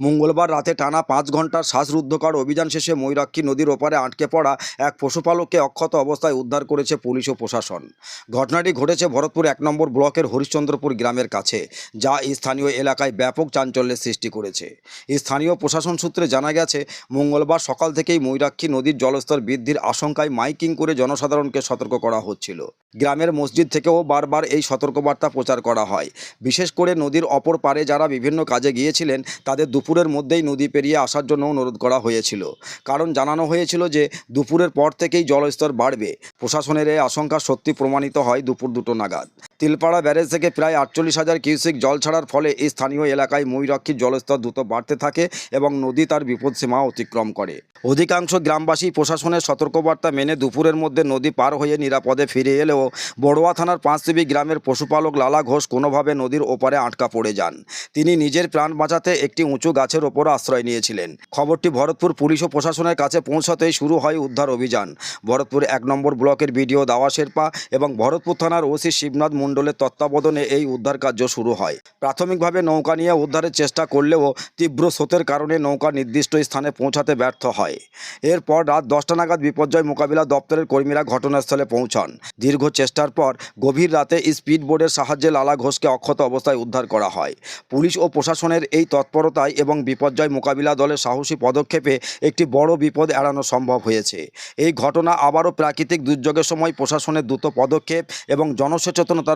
মঙ্গলবার রাতে টানা পাঁচ ঘণ্টার শ্বাসরুদ্ধকর অভিযান শেষে ময়ূরাক্ষী নদীর ওপারে আটকে পড়া এক পশুপালককে অক্ষত অবস্থায় উদ্ধার করেছে পুলিশ ও প্রশাসন। ঘটনাটি ঘটেছে ভরতপুর এক নম্বর ব্লকের হরিশ্চন্দ্রপুর গ্রামের কাছে, যা স্থানীয় এলাকায় ব্যাপক চাঞ্চল্যের সৃষ্টি করেছে। স্থানীয় প্রশাসন সূত্রে জানা গেছে, মঙ্গলবার সকাল থেকেই ময়ূরাক্ষী নদীর জলস্তর বৃদ্ধির আশঙ্কায় মাইকিং করে জনসাধারণকে সতর্ক করা হচ্ছিল। গ্রামের মসজিদ থেকেও বারবার এই সতর্কবার্তা প্রচার করা হয়। বিশেষ করে নদীর অপর পারে যারা বিভিন্ন কাজে গিয়েছিলেন, তাদের দুপুরের মধ্যেই নদী পেরিয়ে আসার জন্য অনুরোধ করা হয়েছিল। কারণ জানানো হয়েছিল যে, দুপুরের পর থেকেই জলস্তর বাড়বে। প্রশাসনের এই আশঙ্কা সত্যি প্রমাণিত হয় দুপুর দুটো নাগাদ। তিলপাড়া ব্যারেজ থেকে প্রায় আটচল্লিশ হাজার কিউসিক জল ছাড়ার ফলে এই স্থানীয় এলাকায় ময়ূরাক্ষীর জলস্তর দ্রুত বাড়তে থাকে এবং নদী তার বিপদসীমা অতিক্রম করে। অধিকাংশ গ্রামবাসী প্রশাসনের সতর্কবার্তা মেনে দুপুরের মধ্যে নদী পার হয়ে নিরাপদে ফিরে এলেও বড়ুয়া থানার পাঁচদেবী গ্রামের পশুপালক লালা ঘোষ কোনোভাবে নদীর ওপারে আটকা পড়ে যান। তিনি নিজের প্রাণ বাঁচাতে একটি উঁচু গাছের ওপর আশ্রয় নিয়েছিলেন। খবরটি ভরতপুর পুলিশ ও প্রশাসনের কাছে পৌঁছাতেই শুরু হয় উদ্ধার অভিযান। ভরতপুর এক নম্বর ব্লকের বিডিও দাওয়া শেরপা এবং ভরতপুর থানার ওসি শিবনাথ মণ্ডলের তত্ত্বাবধানে এই উদ্ধার কার্য শুরু হয়। প্রাথমিকভাবে নৌকা নিয়ে উদ্ধারের চেষ্টা করলেও তীব্র স্রোতের কারণে নৌকা নির্দিষ্ট স্থানে পৌঁছাতে ব্যর্থ হয়। এরপর রাত দশটা নাগাদ বিপর্যয় মোকাবিলা দপ্তরের কর্মীরা ঘটনাস্থলে পৌঁছান। দীর্ঘ চেষ্টার পর গভীর রাতে স্পিড বোর্ডের সাহায্যে লালা ঘোষকে অক্ষত অবস্থায় উদ্ধার করা হয়। পুলিশ ও প্রশাসনের এই তৎপরতায় এবং বিপর্যয় মোকাবিলা দলের সাহসী পদক্ষেপে একটি বড় বিপদ এড়ানো সম্ভব হয়েছে। এই ঘটনা আবারও প্রাকৃতিক দুর্যোগের সময় প্রশাসনের দ্রুত পদক্ষেপ এবং জনসচেতনতার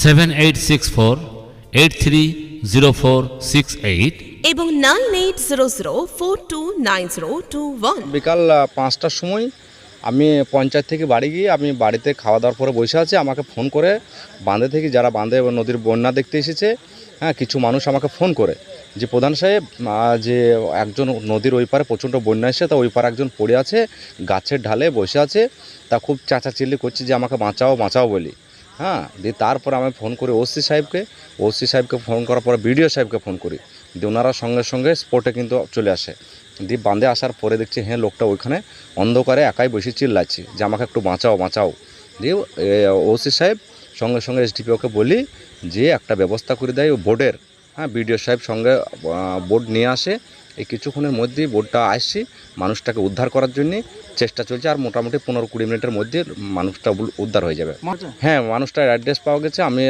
seven eight six four eight three zero four six eight এবং nine eight zero zero four two nine zero two one বিকাল পাঁচটার সময় আমি পঞ্চায়েত থেকে বাড়ি গিয়ে আমি বাড়িতে খাওয়া দাওয়ার পরে বসে আছি। আমাকে ফোন করে বাঁধে থেকে যারা বাঁধে এবং নদীর বন্যা দেখতে এসেছে হ্যাঁ কিছু মানুষ আমাকে ফোন করে যে প্রধান সাহেব যে একজন নদীর ওই পারে প্রচণ্ড বন্যা এসে তা ওই পারে একজন পড়ে আছে গাছের ঢালে বসে আছে তা খুব চাচাচিল্লি করছে যে আমাকে বাঁচাও বাঁচাও বলি। হ্যাঁ দিয়ে তারপর আমি ফোন করি ওসি সাহেবকে। ওসি সাহেবকে ফোন করার পরে বিডিও সাহেবকে ফোন করি। দিয়ে ওনারা সঙ্গে সঙ্গে স্পটে কিন্তু চলে আসে। দিয়ে বাঁধে আসার পরে দেখছি হ্যাঁ লোকটা ওইখানে অন্ধকারে একাই বসে চিল্লাচ্ছি যে আমাকে একটু বাঁচাও বাঁচাও। দিয়ে ওসি সাহেব সঙ্গে সঙ্গে এসডিপিওকে বলি যে একটা ব্যবস্থা করে দেয় ও বোর্ডের। হ্যাঁ বিডিও সাহেব সঙ্গে বোর্ড নিয়ে আসে। এই কিছুক্ষণের মধ্যেই বোটটা আসছি মানুষটাকে উদ্ধার করার জন্যে চেষ্টা চলছে আর মোটামুটি পনেরো কুড়ি মিনিটের মধ্যে মানুষটা উদ্ধার হয়ে যাবে। হ্যাঁ মানুষটার অ্যাড্রেস পাওয়া গেছে। আমি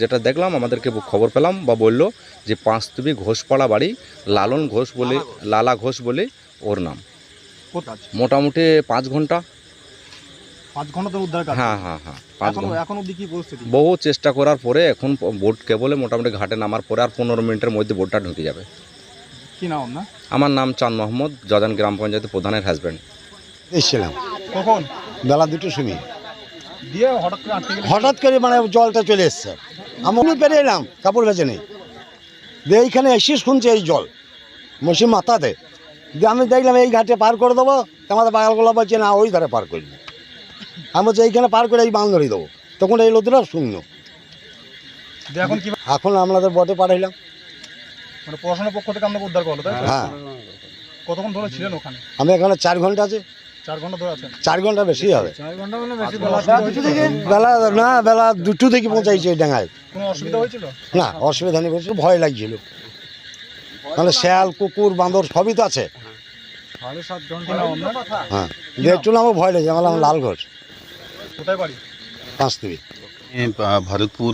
যেটা দেখলাম আমাদেরকে খবর পেলাম বা বলল যে পাঁচতুবি ঘোষপাড়া বাড়ি লালন ঘোষ বলে লালা ঘোষ। বলে ওর নাম। মোটামুটি পাঁচ ঘণ্টা। পাঁচ ঘণ্টা উদ্ধার হ্যাঁ হ্যাঁ হ্যাঁ পাঁচ ঘণ্টা। এখন অবধি কি পরিস্থিতি? বহু চেষ্টা করার পরে এখন বোট কেবলে মোটামুটি ঘাটে নামার পরে আর পনেরো মিনিটের মধ্যে বোটটা ঢুকে যাবে। কি নাম না আমার নাম চাঁদ মোহাম্মদ জজান গ্রাম পঞ্চায়েতের প্রধানের হাজব্যান্ড এসেছিলাম। কখন? বেলা দুটোর সময় দিয়ে হঠাৎ করে আটকে গেলে? হঠাৎ করে মানে জলটা চলে এসছে। আমি পেরে এলাম কাপড় ভেজে নেই। দিয়ে এইখানে এসে শুনছে এই জল। মসি মাথাতে দিয়ে আমি দেখলাম এই ঘাটে পার করে দেবো। তা আমাদের বাগালগুলো বলছে না ওই ধারে পার করবি আমি বলছি এইখানে পার করে এই বাঁধ ধরিয়ে দেবো। তখন এই লোকটা শূন্য এখন কি এখন আপনাদের বটে পাঠাইলাম। মানে পড়াশোনার পক্ষ থেকে আপনাকে উদ্ধার করল তাই তো? হ্যাঁ। কতক্ষণ ধরে ছিলেন ওখানে? আমি এখানে চার ঘণ্টা আছে। চার ঘণ্টা ধরে আছেন? চার ঘণ্টা বেশি হবে। বেলা বেলা না বেলা দুটো থেকে পৌঁছাইছে এই ডাঙায়। কোনো অসুবিধা হয়েছিল? না অসুবিধা নেই বেশি ভয় লাগছিল। মানে শিয়াল কুকুর বাঁদর সবই তো আছে। কি নাম আপনার হ্যাঁ দেখটু আমার ভয় লেগেছে আমার নাম লাল ঘোষ কোথায় বাড়ি? পাঁচ থেকে ভারতপুর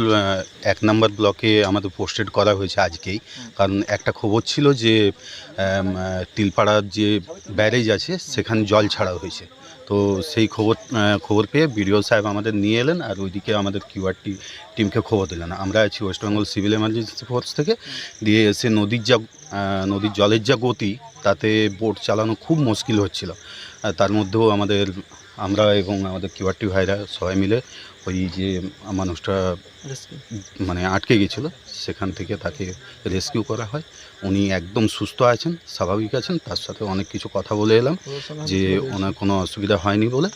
এক নম্বর ব্লকে আমাদের পোস্টেড করা হয়েছে আজকেই। কারণ একটা খবর ছিল যে তিলপাড়ার যে ব্যারেজ আছে সেখানে জল ছাড়া হয়েছে। তো সেই খবর খবর পেয়ে বিডিও সাহেব আমাদের নিয়ে এলেন আর ওইদিকে আমাদের কিউআরটি টিমকে খবর দিলেন। আমরা আছি West Bengal civil emergency force থেকে। দিয়ে এসে নদীর যা নদীর জলের যা গতি তাতে বোট চালানো খুব মুশকিল হচ্ছিল। তার মধ্যেও আমাদের আমরা এবং আমাদের কিউআরটি ভাইরা সবাই মিলে ওই যে মানুষটা মানে আটকে গেছিল সেখান থেকে তাকে রেস্কিউ করা হয়। উনি একদম সুস্থ আছেন স্বাভাবিক আছেন তার সাথে অনেক কিছু কথা বলে এলাম যে ওনার কোনো অসুবিধা হয়নি বলে।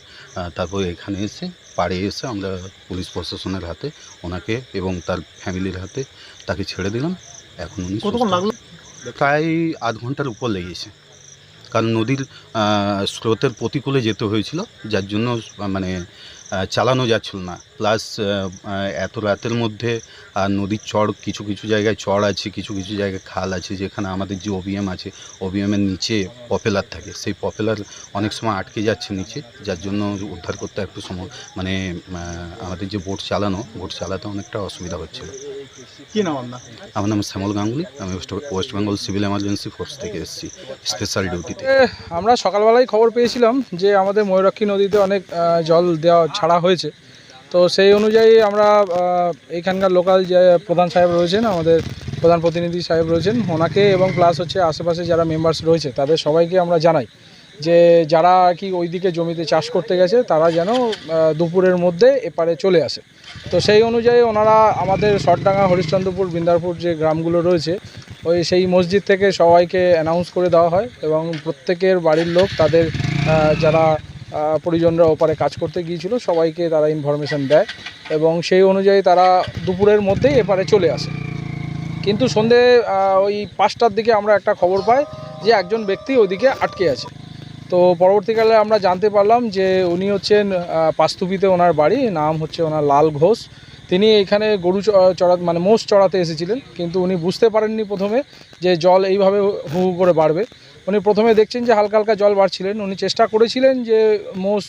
তারপর এখানে এসে পাড়ে এসে আমরা পুলিশ প্রশাসনের হাতে ওনাকে এবং তার ফ্যামিলির হাতে তাকে ছেড়ে দিলাম। এখন উনি কতক্ষণ লাগল? প্রায় আধ ঘণ্টার উপর লেগেছে। কারণ নদীর স্রোতের প্রতিকূলে যেতে হয়েছিল, যার জন্য মানে চালানো যাচ্ছিল না। প্লাস এত রাতের মধ্যে আর নদীর চড় কিছু কিছু জায়গায় চড় আছে, কিছু কিছু জায়গায় খাল আছে, যেখানে আমাদের যে ওবিএম আছে ওবিএমের নিচে পপুলার থাকে। সেই পপুলার অনেক সময় আটকে যাচ্ছে নিচে, যার জন্য উদ্ধার করতে একটু সময় মানে আমাদের যে বোট চালানো, বোট চালাতে অনেকটা অসুবিধা হচ্ছিল। কি নাম আপনার? আমার নাম শ্যামল গাঙ্গুলি। আমি West Bengal civil emergency force থেকে এসেছি স্পেশাল ডিউটিতে। আমরা সকালবেলায় খবর পেয়েছিলাম যে আমাদের ময়ূরাক্ষী নদীতে অনেক জল দেওয়া ছাড়া হয়েছে। তো সেই অনুযায়ী আমরা আহ, এইখানকার লোকাল যে প্রধান সাহেব রয়েছেন আমাদের প্রধান প্রতিনিধি সাহেব রয়েছেন ওনাকে এবং প্লাস হচ্ছে আশেপাশে যারা মেম্বার্স রয়েছে তাদের সবাইকে আমরা জানাই। যে যারা আর কি ওইদিকে জমিতে চাষ করতে গেছে, তারা যেন দুপুরের মধ্যে এপারে চলে আসে। তো সেই অনুযায়ী ওনারা আমাদের শটডাঙ্গা হরিশ্চন্দ্রপুর, বৃন্দারপুর যে গ্রামগুলো রয়েছে, ওই সেই মসজিদ থেকে সবাইকে অ্যানাউন্স করে দেওয়া হয় এবং প্রত্যেকের বাড়ির লোক তাদের যারা পরিজনরা ওপারে কাজ করতে গিয়েছিল, সবাইকে তারা ইনফরমেশন দেয় এবং সেই অনুযায়ী তারা দুপুরের মধ্যেই এপারে চলে আসে। কিন্তু সন্ধে ওই পাঁচটার দিকে আমরা একটা খবর পাই যে একজন ব্যক্তি ওইদিকে আটকে আছে। তো পরবর্তীকালে আমরা জানতে পারলাম যে উনি হচ্ছেন পাস্তুপিতে ওনার বাড়ি, নাম হচ্ছে ওনার লাল ঘোষ। তিনি এখানে গরু চড়া মানে মোষ চড়াতে এসেছিলেন, কিন্তু উনি বুঝতে পারেননি প্রথমে যে জল এইভাবে হু করে বাড়বে। উনি প্রথমে দেখছেন যে হালকা হালকা জল বাড়ছিলেন। উনি চেষ্টা করেছিলেন যে মোষ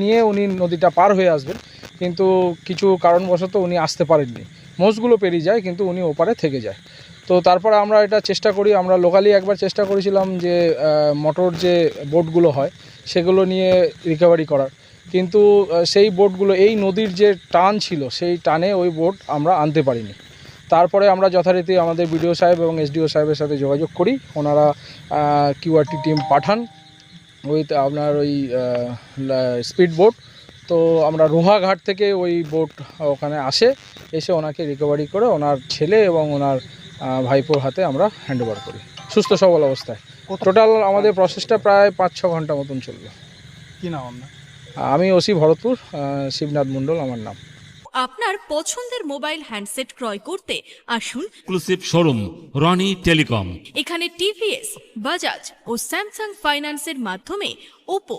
নিয়ে উনি নদীটা পার হয়ে আসবেন, কিন্তু কিছু কারণবশত উনি আসতে পারেননি। মোষগুলো পেরিয়ে যায়, কিন্তু উনি ওপারে থেকে যায়। তো তারপরে আমরা এটা চেষ্টা করি, আমরা লোকালি একবার চেষ্টা করেছিলাম যে মোটর যে বোটগুলো হয়, সেগুলো নিয়ে রিকভারি করার। কিন্তু সেই বোটগুলো এই নদীর যে টান ছিল, সেই টানে ওই বোট আমরা আনতে পারিনি। তারপরে আমরা যথারীতি আমাদের বিডিও সাহেব এবং এসডিও সাহেবের সাথে যোগাযোগ করি, ওনারা কিউআরটি টিম পাঠান ওই আপনার ওই স্পিড বোট তো আমরা রোহাঘাট থেকে ওই বোট ওখানে আসে, এসে ওনাকে রিকভারি করে ওনার ছেলে এবং ওনার ভাইপোর হাতে আমরা হ্যান্ড ওভার করি। সুস্থ সবল অবস্থায়। টোটাল আমাদের প্রসেসটা প্রায় পাঁচ ছ ঘণ্টা মতন চলল কি নাম আপনার? আমি ওসি ভরতপুর শিবনাথ মণ্ডল আমার নাম। আপনার পছন্দের মোবাইল হ্যান্ডসেট ক্রয় করতে আসুন। এক্সক্লুসিভ শোরুম রনি টেলিকম এখানে টিভিএস বাজাজ ও স্যামসাং ফাইন্যান্সের মাধ্যমে Oppo